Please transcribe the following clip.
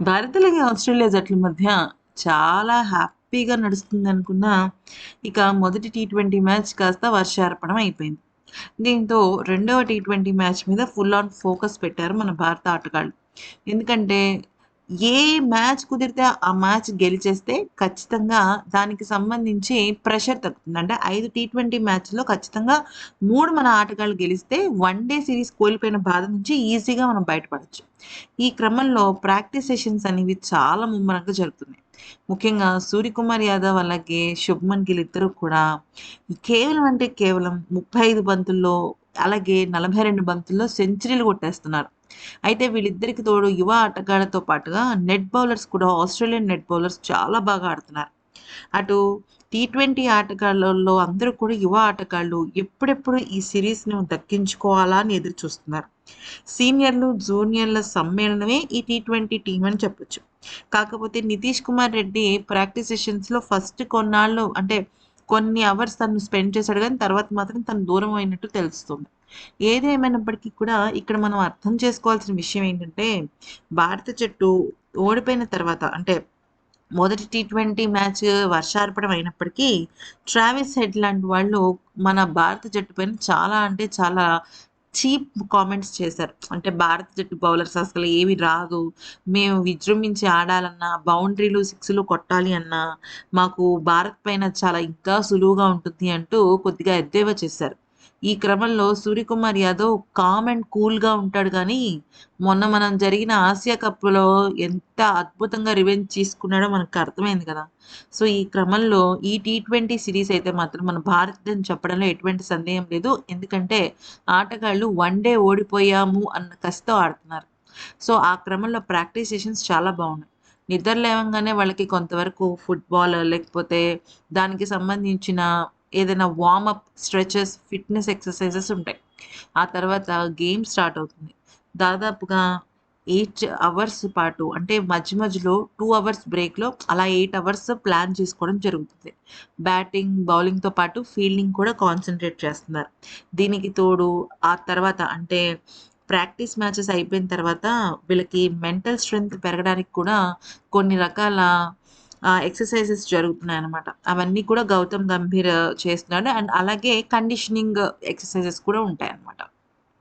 Bharat Australia జట్ల మధ్య చాలా హ్యాపీగా నడుస్తుంది అనుకున్న ఇక మొదటి టీ ట్వంటీ మ్యాచ్ కాస్త వర్షార్పణం అయిపోయింది. దీంతో రెండవ టీ ట్వంటీ మ్యాచ్ మీద ఫుల్ ఆన్ ఫోకస్ పెట్టారు మన భారత ఆటగాళ్ళు. ఎందుకంటే ఏ మ్యాచ్ కుదిరితే ఆ మ్యాచ్ గెలిచేస్తే ఖచ్చితంగా దానికి సంబంధించి ప్రెషర్ తగ్గుతుంది. అంటే ఐదు టీ ట్వంటీ మ్యాచ్లో ఖచ్చితంగా మూడు మన ఆటగాళ్ళు గెలిస్తే వన్ డే సిరీస్ కోల్పోయిన బాధ నుంచి ఈజీగా మనం బయటపడచ్చు. ఈ క్రమంలో ప్రాక్టీస్ సెషన్స్ అనేవి చాలా ముమ్మరంగా జరుగుతున్నాయి. ముఖ్యంగా సూర్యకుమార్ యాదవ్ అలాగే శుభ్మన్ గిల్ ఇద్దరు కూడా కేవలం అంటే కేవలం ముప్పై ఐదు బంతుల్లో అలాగే నలభై రెండు బంతుల్లో సెంచరీలు కొట్టేస్తున్నారు. అయితే వీళ్ళిద్దరికి తోడు యువ ఆటగాళ్ళతో పాటుగా నెట్ బౌలర్స్ కూడా ఆస్ట్రేలియన్ నెట్ బౌలర్స్ చాలా బాగా ఆడుతున్నారు. అటు టీ ట్వంటీ ఆటగాళ్ళలో అందరూ కూడా యువ ఆటగాళ్ళు ఎప్పుడెప్పుడు ఈ సిరీస్ను దక్కించుకోవాలా అని ఎదురు చూస్తున్నారు. సీనియర్లు జూనియర్ల సమ్మేళనమే ఈ టీ ట్వంటీ టీం అని చెప్పొచ్చు. కాకపోతే నితీష్ కుమార్ రెడ్డి ప్రాక్టీస్ సెషన్స్లో ఫస్ట్ కొన్నాళ్ళు అంటే కొన్ని అవర్స్ తను స్పెండ్ చేశాడు కానీ తర్వాత మాత్రం తను దూరం అయినట్టు తెలుస్తుంది. ఏదేమైనప్పటికీ కూడా ఇక్కడ మనం అర్థం చేసుకోవాల్సిన విషయం ఏంటంటే భారత జట్టు ఓడిపోయిన తర్వాత అంటే మొదటి టీ ట్వంటీ మ్యాచ్ వర్షార్పడం అయినప్పటికీ ట్రావెల్స్ హెడ్ లాంటి వాళ్ళు మన భారత జట్టు పైన చాలా అంటే చాలా చీప్ కామెంట్స్ చేశారు. అంటే భారత జట్టు బౌలర్స్ అసలు ఏమి రాదు మేము విజృంభించి ఆడాలన్నా బౌండరీలు సిక్స్లు కొట్టాలి అన్నా మాకు భారత్ పైన చాలా ఇంకా సులువుగా ఉంటుంది అంటూ కొద్దిగా ఎద్దేవా చేశారు. ఈ క్రమంలో సూర్యకుమార్ యాదవ్ కామ్ అండ్ కూల్గా ఉంటాడు కానీ మొన్న మనం జరిగిన ఆసియా కప్లో ఎంత అద్భుతంగా రివెంజ్ తీసుకున్నాడో మనకు అర్థమైంది కదా. సో ఈ క్రమంలో ఈ టీ ట్వంటీ సిరీస్ అయితే మాత్రం మన భారత్ అని చెప్పడంలో ఎటువంటి సందేహం లేదు. ఎందుకంటే ఆటగాళ్ళు వన్ డే ఓడిపోయాము అన్న కసితో ఆడుతున్నారు. సో ఆ క్రమంలో ప్రాక్టీస్ సెషన్స్ చాలా బాగున్నాయి. నిద్ర లేవంగానే వాళ్ళకి కొంతవరకు ఫుట్బాల్ లేకపోతే దానికి సంబంధించిన ఏదైనా వార్మప్ స్ట్రెచెస్ ఫిట్నెస్ ఎక్సర్సైజెస్ ఉంటాయి. ఆ తర్వాత గేమ్ స్టార్ట్ అవుతుంది. దాదాపుగా ఎయిట్ అవర్స్ పాటు అంటే మధ్య మధ్యలో టూ అవర్స్ బ్రేక్లో అలా ఎయిట్ అవర్స్ ప్లాన్ చేసుకోవడం జరుగుతుంది. బ్యాటింగ్ బౌలింగ్తో పాటు ఫీల్డింగ్ కూడా కాన్సన్ట్రేట్ చేస్తున్నారు. దీనికి తోడు ఆ తర్వాత అంటే ప్రాక్టీస్ మ్యాచెస్ అయిపోయిన తర్వాత వీళ్ళకి మెంటల్ స్ట్రెంగ్త్ పెరగడానికి కూడా కొన్ని రకాల ఎక్సర్సైజెస్ జరుగుతున్నాయి అనమాట అవన్నీ కూడా గౌతమ్ గంభీర్ చేస్తున్నాడు. అండ్ అలాగే కండిషనింగ్ ఎక్సర్సైజెస్ కూడా ఉంటాయి అనమాట